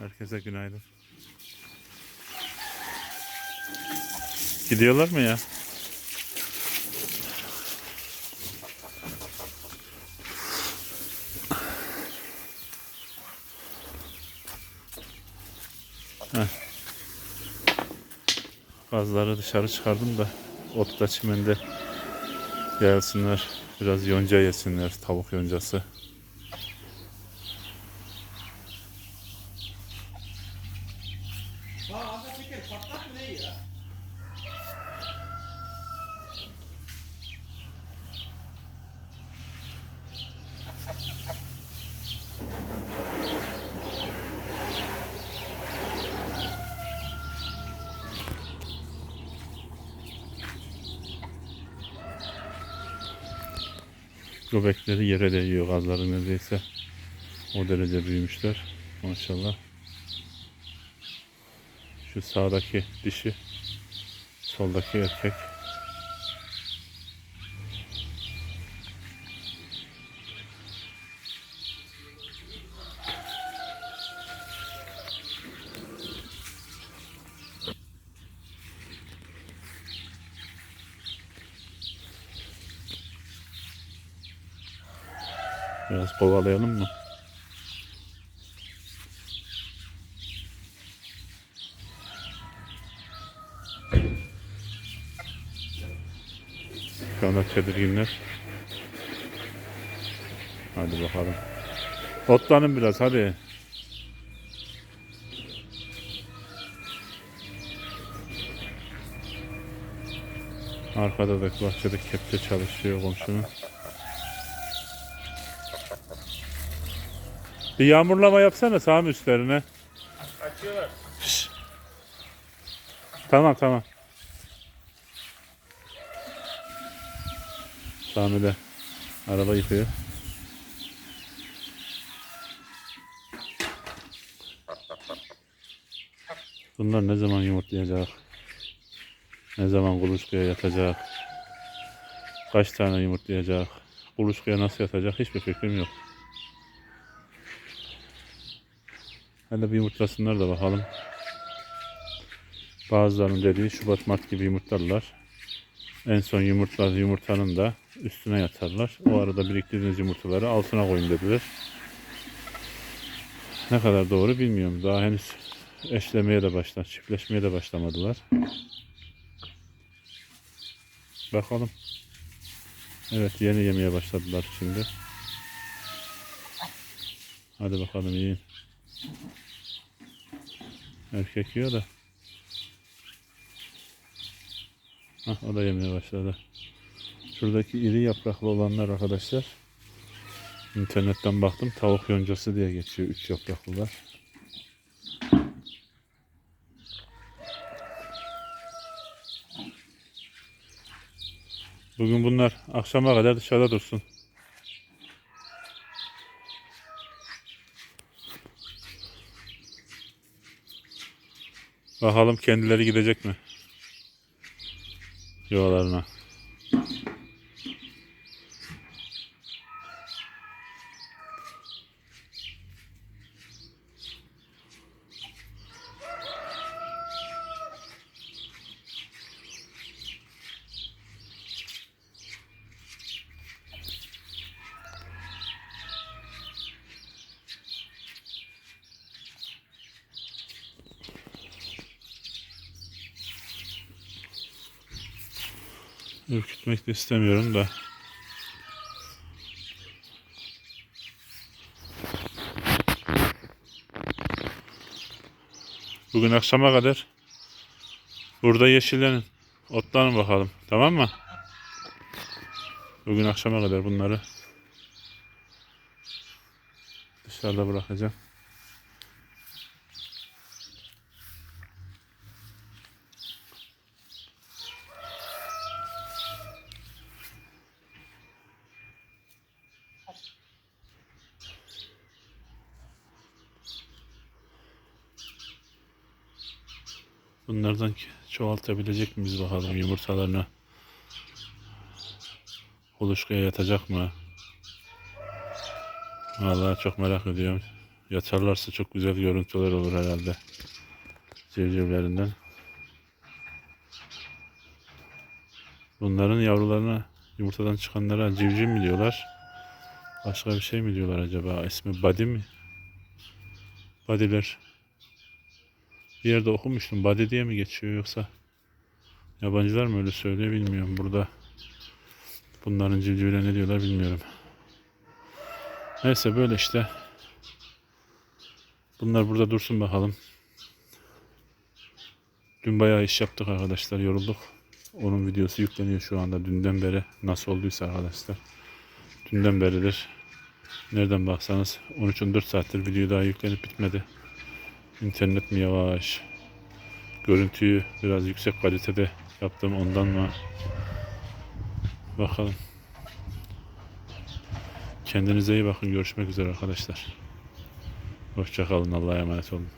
Herkese günaydın. Gidiyorlar mı ya? Heh. Bazıları dışarı çıkardım da otta çimende gelsinler. Biraz yonca yesinler. Tavuk yoncası. Göbekleri yere değiyor gazları neredeyse. O derece büyümüşler. Maşallah. Şu sağdaki dişi, soldaki erkek. Biraz kovalayalım mı? Şu anda tedirginler. Hadi bakalım. Otlanın biraz hadi. Arkada da bahçede kepçe çalışıyor komşunun. Bir yağmurlama yapsana Sami üstlerine. Açıyorlar. Tamam tamam. Sami de araba yıkıyor. Bunlar ne zaman yumurtlayacak? Ne zaman kuluçkaya yatacak? Kaç tane yumurtlayacak? Kuluçkaya nasıl yatacak? Hiçbir fikrim yok. Hadi bir yumurtlasınlar da bakalım. Bazılarının dediği Şubat Mart gibi yumurtlarlar. En son yumurtlar yumurtanın da üstüne yatarlar. O arada biriktirdiğiniz yumurtaları altına koyun dediler. Ne kadar doğru bilmiyorum. Daha henüz eşlemeye de başlar, çiftleşmeye de başlamadılar. Bakalım. Evet yeni yemeye başladılar şimdi. Hadi bakalım yiyin. Erkek yiyor da. Hah, o da yemeye başladı. Şuradaki iri yapraklı olanlar arkadaşlar. İnternetten baktım. Tavuk yoncası diye geçiyor. Üç yapraklılar. Bugün bunlar akşama kadar dışarıda dursun. Bakalım kendileri gidecek mi? Yuvalarına. Ürkütmek de istemiyorum da. Bugün akşama kadar burada yeşillenin. Otlanın bakalım. Tamam mı? Bugün akşama kadar bunları dışarıda bırakacağım. Bunlardan çoğaltabilecek miyiz bakalım yumurtalarını. Kuluçkaya yatacak mı? Vallahi çok merak ediyorum. Yatarlarsa çok güzel görüntüler olur herhalde. Civcivlerinden. Bunların yavrularına yumurtadan çıkanlara civciv mi diyorlar? Başka bir şey mi diyorlar acaba? İsmi Badi mi? Badiler. Bir yerde okumuştum. Badi diye mi geçiyor yoksa yabancılar mı öyle söylüyor bilmiyorum. Burada bunların civcivine ne diyorlar bilmiyorum. Neyse böyle işte. Bunlar burada dursun bakalım. Dün bayağı iş yaptık arkadaşlar. Yorulduk. Onun videosu yükleniyor şu anda. Dünden beri nasıl olduysa arkadaşlar. Dünden beridir. Nereden baksanız 13-14 saattir video daha yüklenip bitmedi. İnternet mi yavaş? Görüntüyü biraz yüksek kalitede yaptım ondan mı? Bakalım. Kendinize iyi bakın. Görüşmek üzere arkadaşlar. Hoşçakalın. Allah'a emanet olun.